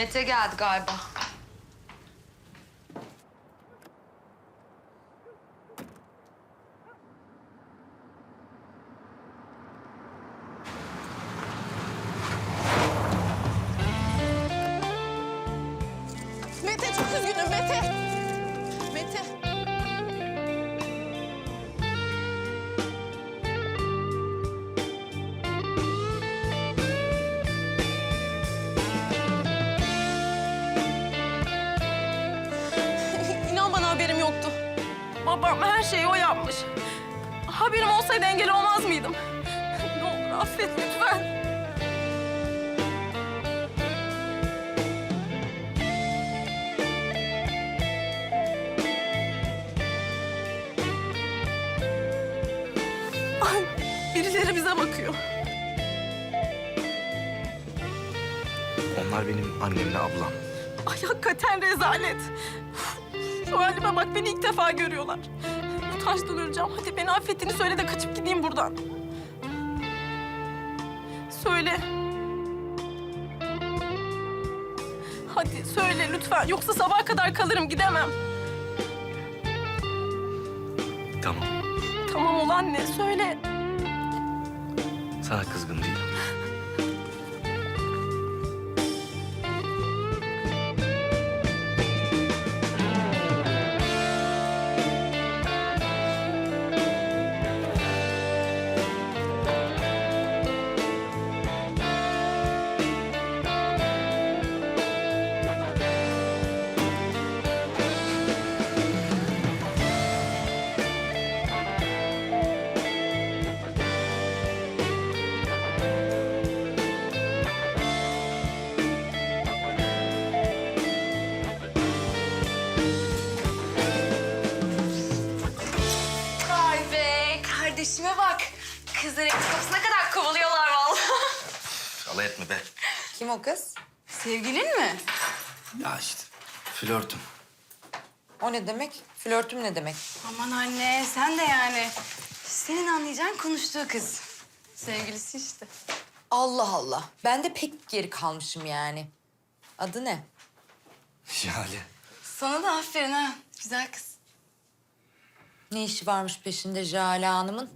Mete geldi galiba. Babam her şeyi o yapmış. Haberim olsaydı engel olmaz mıydım? Ne olur affet lütfen. Ay, birileri bize bakıyor. Onlar benim annemle ablam. Ay hakikaten rezalet. Şu halime bak beni ilk defa görüyorlar. Utançtan öleceğim. Hadi beni affettiğini söyle de kaçıp gideyim buradan. Söyle. Hadi söyle lütfen. Yoksa sabaha kadar kalırım gidemem. Tamam. Tamam olan ne? Söyle. Sana kızgın değilim. Alay etme be. Kim o kız? Sevgilin mi? Ya işte flörtüm. O ne demek? Flörtüm ne demek? Aman anne sen de yani. Senin anlayacağın konuştuğu kız. Sevgilisi işte. Allah Allah. Ben de pek geri kalmışım yani. Adı ne? Jale. Sana da aferin ha. Güzel kız. Ne işi varmış peşinde Jale Hanım'ın?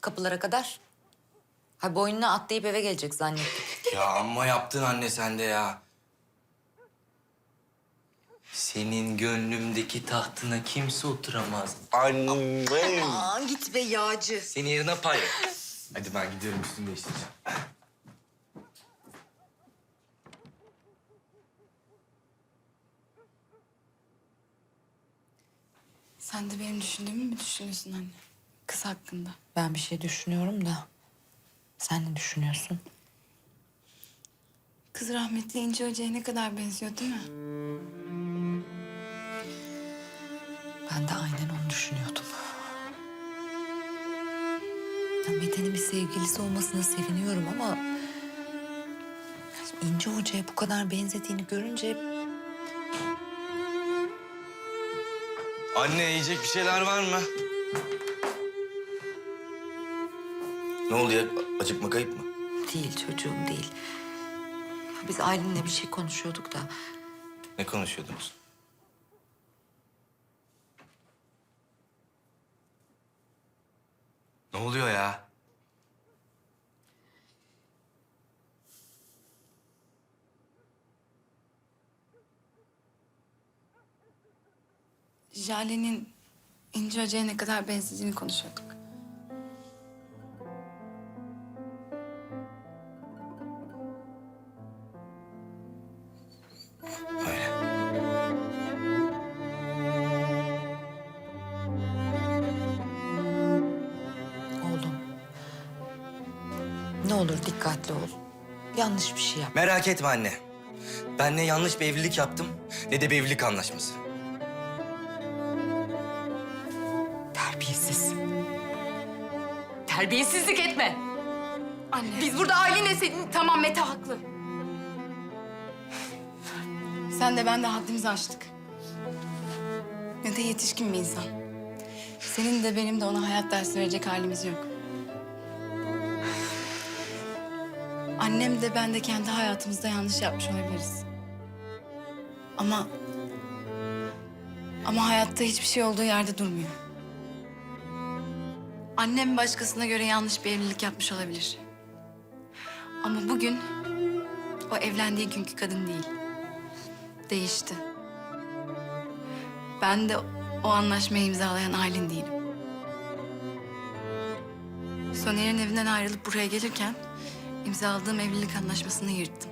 Kapılara kadar. Ha boynuna atlayıp eve gelecek zannettik. Ya amma yaptın anne sen de ya. Senin gönlümdeki tahtına kimse oturamaz. Annem. Aa git be yağcı. Seni yerine pay. Hadi ben gidiyorum üstümü değiştireceğim. Sen de benim düşündüğümü mü düşünüyorsun anne? Kız hakkında. Ben bir şey düşünüyorum da. Sen ne düşünüyorsun? Kız rahmetli İnci Hoca'ya ne kadar benziyor değil mi? Ben de aynen onu düşünüyordum. Ya Mete'nin bir sevgilisi olmasına seviniyorum ama... İnce Hoca'ya bu kadar benzediğini görünce Anne yiyecek bir şeyler var mı? Ne oluyor? Acıkma kayıp mı? Değil çocuğum değil. Biz Aylin'le bir şey konuşuyorduk da. Ne konuşuyordunuz? Ne oluyor ya? Jale'nin İnci Hoca'ya ne kadar benzediğini konuşuyorduk. Öyle. Oğlum. Ne olur dikkatli ol. Yanlış bir şey yap. Merak etme anne. Ben ne yanlış bir evlilik yaptım ne de bir evlilik anlaşması. Terbiyesiz. Terbiyesizlik etme. Anne. Biz burada ailenle senin... Tamam Mete haklı. Sen de ben de haddimizi aştık. Ne de yetişkin bir insan. Senin de benim de ona hayat dersi verecek halimiz yok. Annem de ben de kendi hayatımızda yanlış yapmış olabiliriz. Ama... Ama hayatta hiçbir şey olduğu yerde durmuyor. Annem başkasına göre yanlış bir evlilik yapmış olabilir. Ama bugün o evlendiği günkü kadın değil. Değişti. Ben de o anlaşmayı imzalayan Aylin değilim. Soner'in evinden ayrılıp buraya gelirken imzaladığım evlilik anlaşmasını yırttım.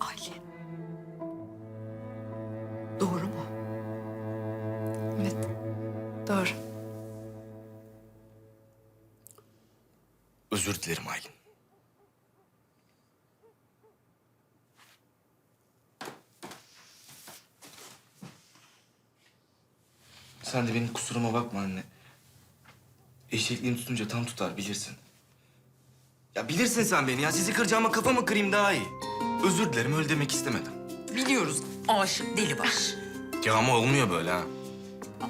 Aylin. Doğru mu? Özür dilerim Aylin. Sen de benim kusuruma bakma anne. Eşekliğim tutunca tam tutar bilirsin. Ya bilirsin sen beni ya. Sizi kıracağıma kafamı kırayım daha iyi. Özür dilerim öyle demek istemedim. Biliyoruz aşık deli baş. Ya ama olmuyor böyle ha.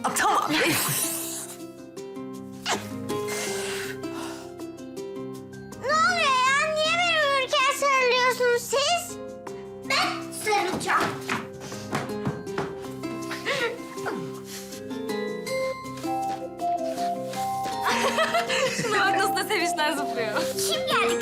Aa, tamam. Bak nasıl da sevinçten zıplıyor. Kim geldi